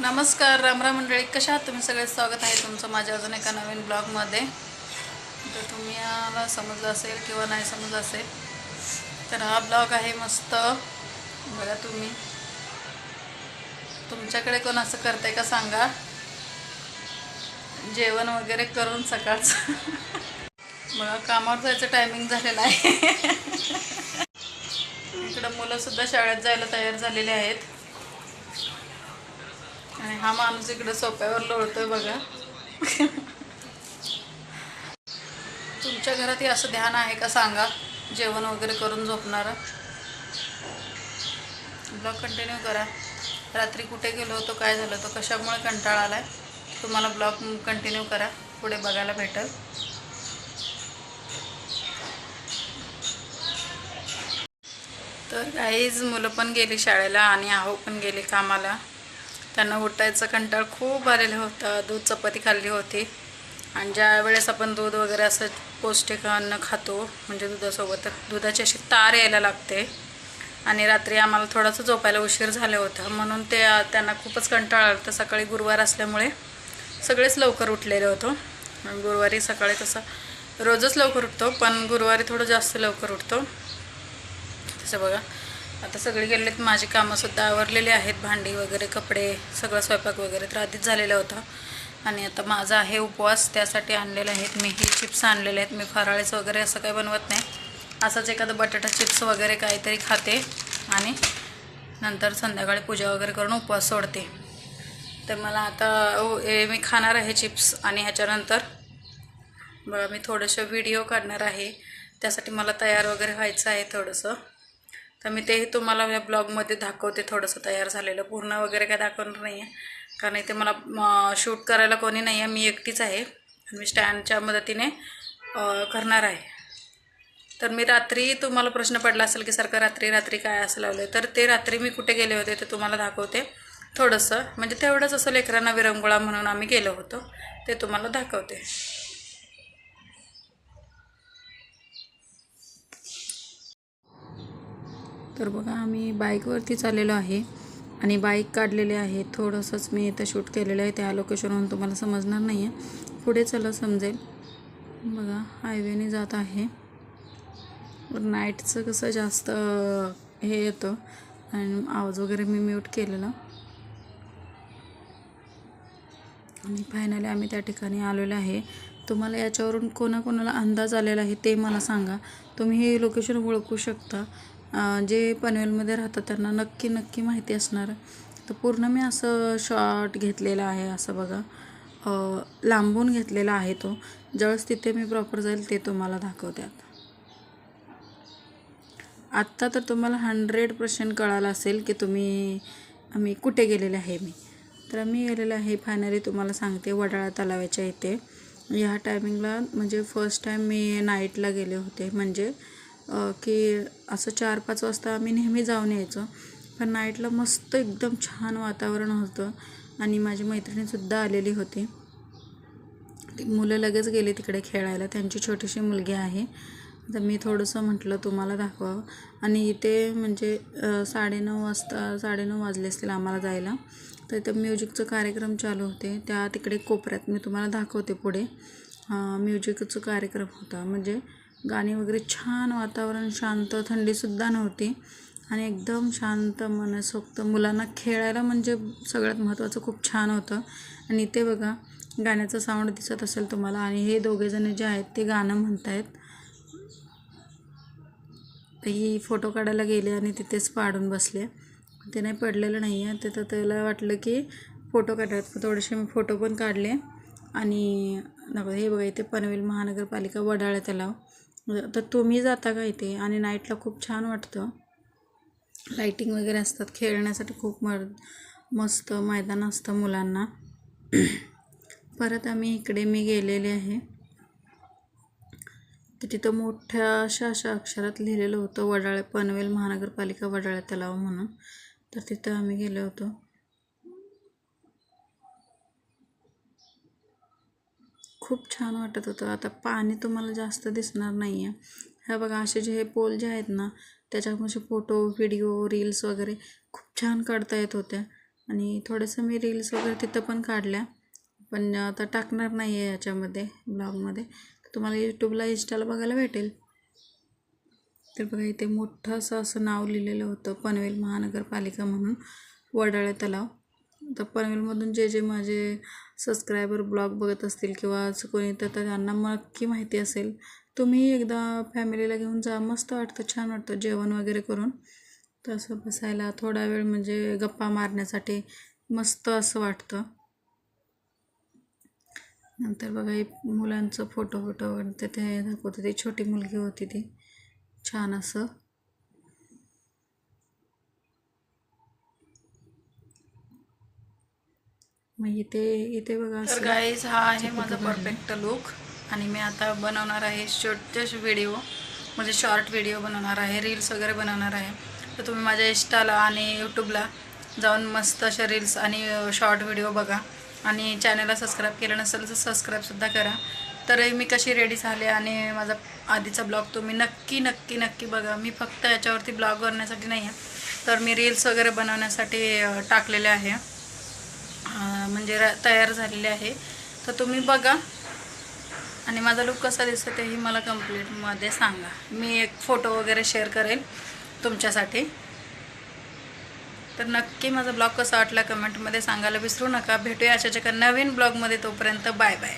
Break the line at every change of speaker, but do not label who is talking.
नमस्कार रामराम मंडळी. कशा आहात तुम्ही? सगळे स्वागत आहे तुमचं माझ्या अजून एका नवीन ब्लॉगमध्ये. तर तुम्हाला समजलं असेल किंवा नाही समजलं असेल तर हा ब्लॉग आहे मस्त. बघा तुम्ही. तुमच्याकडे कोण असं करताय का सांगा. जेवण वगैरे करून सकाळचं. बघा कामावर जायचं टायमिंग झालेलं आहे. इकडं मुलंसुद्धा शाळेत जायला तयार झालेले आहेत. आणि हा माणूस इकडं सोप्यावर लोळतोय बघा. तुमच्या घरातही असं ध्यान आहे का सांगा? जेवण वगैरे करून झोपणारं? ब्लॉग कंटिन्यू करा. रात्री कुठे गेलो होतो काय झालं होतं कशामुळे कंटाळा आलाय? तुम्हाला ब्लॉग कंटिन्यू करा. पुढे बघायला भेटल. तर काहीच मुलं पण गेली शाळेला आणि आहो पण गेली कामाला. त्यांना उठायचं कंटाळ खूप आलेलं होता. दूध चपाती खाल्ली होती. आणि ज्या वेळेस आपण दूध वगैरे असं पौष्टिक अन्न खातो म्हणजे दुधासोबत तर दुधाची अशी तार यायला लागते. आणि रात्री आम्हाला थोडंसं झोपायला उशीर झालं होतं. म्हणून ते त्यांना खूपच कंटाळा आला होता. सकाळी गुरुवार असल्यामुळे सगळेच लवकर उठलेले होतो. गुरुवारी सकाळी तसं रोजच लवकर उठतो पण गुरुवारी थोडं जास्त लवकर उठतो. तसं बघा. आता सगळे गेलेत माझी कामंसुद्धा आवरलेली आहेत भांडी वगैरे कपडे सगळं स्वयंपाक वगैरे तर आधीच झालेलं होतं. आणि आता माझा आहे उपवास त्यासाठी आणलेले आहेत मी. ही चिप्स आणलेले आहेत मी. फराळीचं वगैरे असं काही बनवत नाही. असंच एखादं बटाटा चिप्स वगैरे काहीतरी खाते आणि नंतर संध्याकाळी पूजा वगैरे करून उपवास सोडते. तर मला आता ओ- मी खाणार आहे चिप्स आणि ह्याच्यानंतर बघा मी थोडंसं व्हिडिओ काढणार आहे. त्यासाठी मला तयार वगैरे व्हायचं आहे थोडंसं. तर मी तेही तुम्हाला या ब्लॉगमध्ये दाखवते थोडंसं तयार झालेलं. पूर्ण वगैरे काय दाखवणार नाही आहे कारण इथे मला शूट करायला कोणी नाही आहे मी एकटीच आहे. मी स्टँडच्या मदतीने करणार आहे. तर मी रात्री तुम्हाला प्रश्न पडला असेल की सारखं रात्री रात्री काय असं लावलं तर ते रात्री मी कुठे गेले होते ते तुम्हाला दाखवते. थोडंसं म्हणजे तेवढंच असं लेकरांना विरंगुळा म्हणून आम्ही गेलो होतो. ते तुम्हाला दाखवते. तर बघा आम्ही बाईकवरती चाललेलो आहे आणि बाईक काढलेले आहे. थोडंसंच मी इथं शूट केलेलं आहे. त्या लोकेशनवरून तुम्हाला समजणार नाही आहे पुढे चला समजेल. बघा हायवेने जात आहे. नाईटचं कसं जास्त हे येतं. आणि आवाज वगैरे मी म्यूट केलेला. आणि फायनली आम्ही त्या ठिकाणी आलेलो आहे. तुम्हाला याच्यावरून कोणाकोणाला अंदाज आलेला आहे ते मला सांगा. तुम्ही हे लोकेशन ओळखू शकता. जे पनवेलमध्ये राहतात त्यांना नक्की नक्की माहिती असणार. तर पूर्ण मी असं शॉर्ट घेतलेला आहे असं बघा. लांबून घेतलेला आहे तो. ज्यावेळेस तिथे मी प्रॉपर जाईल ते तुम्हाला दाखवते आता आत्ता तर तुम्हाला हंड्रेड पर्सेंट कळालं असेल की तुम्ही आम्ही कुठे गेलेले आहे मी. तर मी गेलेलं आहे फायनली तुम्हाला सांगते वडाळा तलावाच्या इथे. ह्या टायमिंगला म्हणजे फर्स्ट टाईम मी नाईटला गेले होते. म्हणजे की असं चार पाच वाजता आम्ही नेहमी जाऊन यायचो. पण नाईटला मस्त एकदम छान वातावरण होतं आणि माझी मैत्रिणीसुद्धा आलेली होती. ती मुलं लगेच गेली तिकडे खेळायला. त्यांची छोटीशी मुलगी आहे. तर मी थोडंसं म्हटलं तुम्हाला दाखवावं. आणि इथे म्हणजे साडेनऊ वाजता साडेनऊ वाजले असतील आम्हाला जायला. तर इथं म्युझिकचं कार्यक्रम चालू होते. त्या तिकडे कोपऱ्यात. मी तुम्हाला दाखवते पुढे. म्युझिकचं कार्यक्रम होता. म्हणजे गाणी वगैरे छान वातावरण शांत थंडीसुद्धा नव्हती. आणि एकदम शांत मनसोक्त मुलांना खेळायला म्हणजे सगळ्यात महत्त्वाचं खूप छान होतं. आणि इथे बघा गाण्याचं साऊंड दिसत असेल तुम्हाला आणि हे दोघेजण जे आहेत ते गाणं म्हणत आहेत ही फोटो काढायला गेले आणि तिथेच पाडून बसले. ते नाही पडलेलं नाही आहे तिथं त्याला वाटलं की फोटो काढायला. थोडेसे मी फोटो पण काढले. आणि हे बघा इथे पनवेल महानगरपालिका वडाळा तलाव. तर तुम्ही जाता का इथे? आणि नाईटला खूप छान वाटतं. लाईटिंग वगैरे असतात. खेळण्यासाठी खूप मर मस्त मैदान असतं मुलांना. परत आम्ही इकडे मी गेलेले आहे. तर तिथं मोठ्या अशा अशा अक्षरात लिहिलेलं होतं वडाळे पनवेल महानगरपालिका वडाळे तलाव म्हणून. तर तिथं आम्ही गेलो होतो. खूप छान वाटत होतं. आता पाणी तुम्हाला जास्त दिसणार नाही आहे ह्या बघा असे जे हे पोल जे आहेत ना त्याच्यामध्ये फोटो व्हिडिओ रील्स वगैरे खूप छान काढता येत होत्या. आणि थोडंसं मी रील्स वगैरे तिथं पण काढल्या. पण आता टाकणार नाही आहे याच्यामध्ये ब्लॉगमध्ये. तुम्हाला यूट्यूबला इंस्टाला बघायला भेटेल. तर बघा इथे मोठं असं असं नाव लिहिलेलं होतं पनवेल महानगरपालिका म्हणून वडाळे तलाव. तर पनवेलमधून जे जे माझे सबस्क्रायबर ब्लॉग बघत असतील किंवा असं कोणी तर तर त्यांना नक्की माहिती असेल तुम्ही एकदा फॅमिलीला घेऊन जा. मस्त वाटतं छान वाटतं जेवण वगैरे करून. तसं बसायला थोडा वेळ म्हणजे गप्पा मारण्यासाठी मस्त असं वाटतं. नंतर बघा हे मुलांचं फोटो फोटो ते ते दाखवते. ती छोटी मुलगी होती ती. छान असं. मग इथे इथे बघा तर गाईज हा आहे माझा परफेक्ट लुक आणि मी आता बनवणार आहे छोटे व्हिडिओ म्हणजे शॉर्ट व्हिडिओ बनवणार आहे रील्स वगैरे बनवणार आहे. तर तुम्ही माझ्या इंस्टाला आणि यूट्यूबला जाऊन मस्त अशा रील्स आणि शॉर्ट व्हिडिओ बघा. आणि चॅनलला सबस्क्राईब केलं नसेल तर सबस्क्राईबसुद्धा करा. तर मी कशी रेडी झाले आणि माझा आधीचा ब्लॉग तुम्ही नक्की नक्की नक्की बघा. मी फक्त याच्यावरती ब्लॉग करण्यासाठी नाही आहे तर मी रील्स वगैरे बनवण्यासाठी टाकलेले आहे. म्हणजे र तयार झालेले आहे. तर तुम्ही बघा. आणि माझा लुक कसा दिसतो तेही मला कंप्लीटमध्ये सांगा. मी एक फोटो वगैरे शेअर करेल तुमच्यासाठी. तर नक्की माझा ब्लॉग कसा वाटला कमेंटमध्ये सांगायला विसरू नका. भेटूया अशाच्या नवीन ब्लॉगमध्ये तोपर्यंत. Bye bye